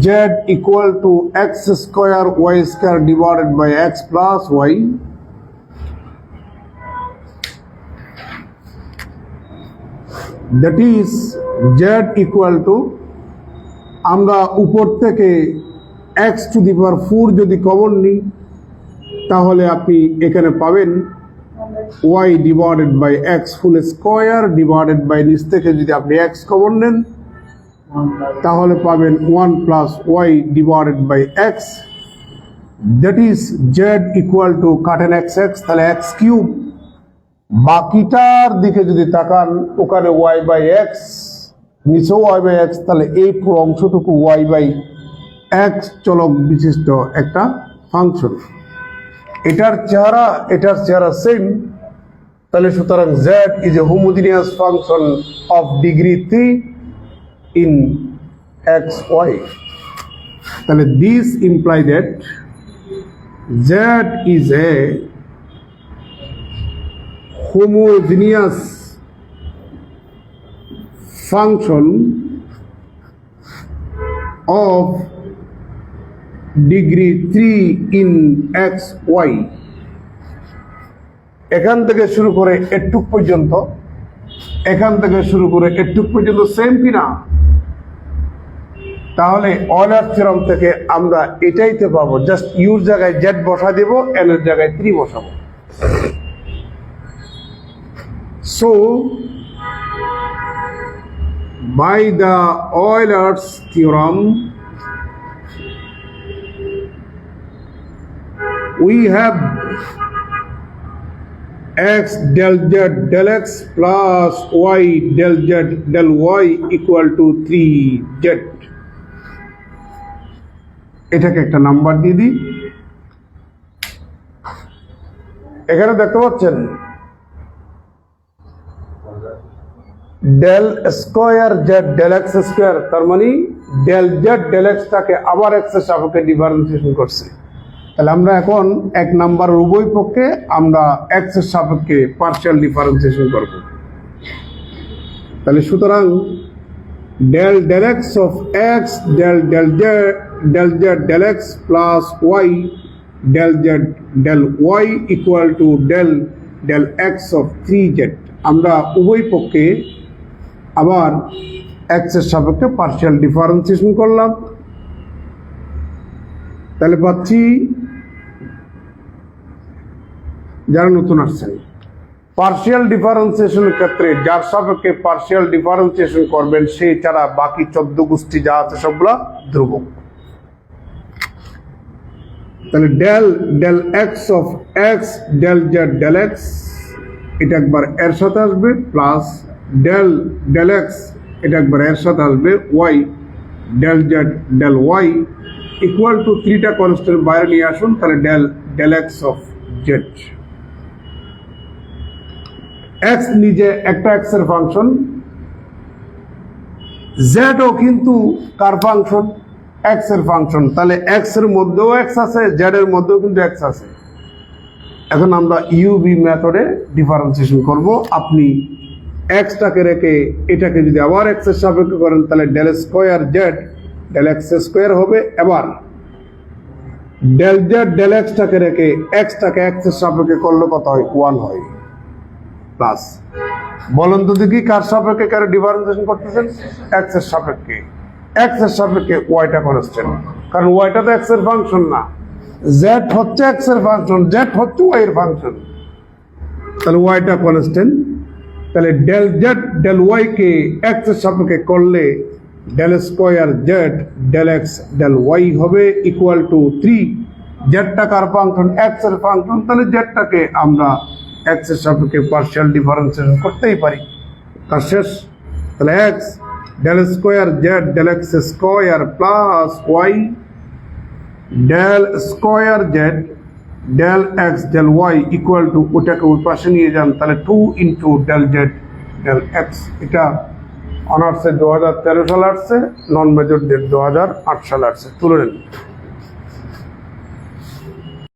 z equal to x square y square divided by x plus y. That is z equal to আমরা উপর থেকে x to the power four যদি common নিই, তাহলে আপনি এখানে পাবেন y divided by x full square divided by নিচ থেকে যদি আপনি এক্স কমন নেন তাহলে পাবেন one plus y divided by x that is z equal to কাটেন এক্স এক্স তাহলে এক্স কিউব বাকিটার দিকে যদি তাকান, ওখানে ওয়াই বাই এক্স নিচেও ওয়াই বাই এক্স তাহলে এই পুরো অংশটুকু ওয়াই বাই এক্স চলক বিশিষ্ট একটা ফাংশন। এটার চেহারা এটার চেহারা সেম তাহলে সুতরাং z is a homogeneous function of degree three in x y তাহলে this imply that z is a homogeneous function of degree 3 in x, y. এখান থেকে শুরু করে এটুক পর্যন্ত, এখান থেকে শুরু করে এটুক পর্যন্ত সেম কিনা তাহলে অনাস্থিরম থেকে আমরা এটাই তো পাবো জাস্ট ইউর জায়গায় জেট বসা দেব এনের জায়গায় থ্রি বসাবো। So by the Euler's theorem we have x del z del x plus y del z del y equal to three z এটাকে একটা নাম্বার দিয়ে দিই। এখানে দেখতে পাচ্ছেন? Del square z del x square, তার মানে ডেল জেড ডেল এক্সটাকে আবার এক্সের সাপেক্ষে ডিফারেন্সিয়েশন করছে। তাহলে আমরা এখন এক নাম্বার উভয় পক্ষে আমরা এক্সের সাপেক্ষে পার্শিয়াল ডিফারেন্সিয়েশন করব। তাহলে সুতরাং del del x of x, del del z z del x plus y del z del y equal to del del x of three z আমরা উভয় পক্ষে আবার এক্সের সাপেক্ষে পার্শিয়াল ডিফারেন্সিয়েশন করলাম। তাহলে পাচ্ছি যারা নতুন আসছেন। পার্শিয়াল ডিফারেন্সিয়েশনের ক্ষেত্রে যার সাপেক্ষে পার্শিয়াল ডিফারেন্সিয়েশন করবেন সেই ছাড়া বাকি চোদ্দ গোষ্ঠী যা আছে সবগুলা ধ্রুবক। তাহলে del del x of x del z del x এটা একবার এর সাথে আসবে প্লাস ডেল ডেল এক্স এটা একবার এর সাথে আসবে y del z del y equal to থ্রিটা কনস্ট্যান্ট বাইরে নিয়ে আসুন, তাহলে del del x of z x নিজে একটা এক্সের ফাংশন জেডও কিন্তু কার ফাংশন এক্সের ফাংশন তাহলে এক্সের মধ্যেও এক্স আছে জেড এর মধ্যেও কিন্তু এক্স আছে। এখন আমরা ইউবি মেথডে ডিফারেন্সিয়েশন করব। আপনি এক্সটাকে রেখে এটাকে যদি আবার এক্সের সাপেক্ষে করেন, তাহলে del square z del x square হবে। এবার ডেল জেড ডেল এক্সটাকে রেখে এক্সটাকে এক্সের সাপেক্ষে করলে কত হয়? ওয়ান হয়। প্লাস বলুন তো দেখি কার সাপেক্ষে কার ডিফারেন্সিয়েশন করতেছেন? এক্সের সাপেক্ষে। এক্সের সাপেক্ষে ওয়াইটা কনস্ট্যান্ট কারণ ওয়াইটা তো এক্সের ফাংশন না। জেড হচ্ছে এক্সের ফাংশন জেড হচ্ছে ওয়াই এর ফাংশন তাহলে ওয়াইটা কনস্ট্যান্ট তাহলে ডেল জেড ডেল ওয়াই কে এক্সের সাপেক্ষে করলে del square Z del X del Y হবে ইকুয়াল টু থ্রি জেডটা কার ফাংশন এক্সের ফাংশন তাহলে জেডটাকে আমরা এক্সের সাপেক্ষে পার্শিয়াল ডিফারেন্সিয়েশন করতেই পারি। তার শেষ। তাহলে x del square z del x square plus y del square z del x del y equal to ওটাকে ওই পাশে নিয়ে যান, তাহলে two into del z del x এটা অনার্সে দু হাজার তেরো সাল আসছে নন মেজরদের দু হাজার আট সাল আসছে। তুলে নেন।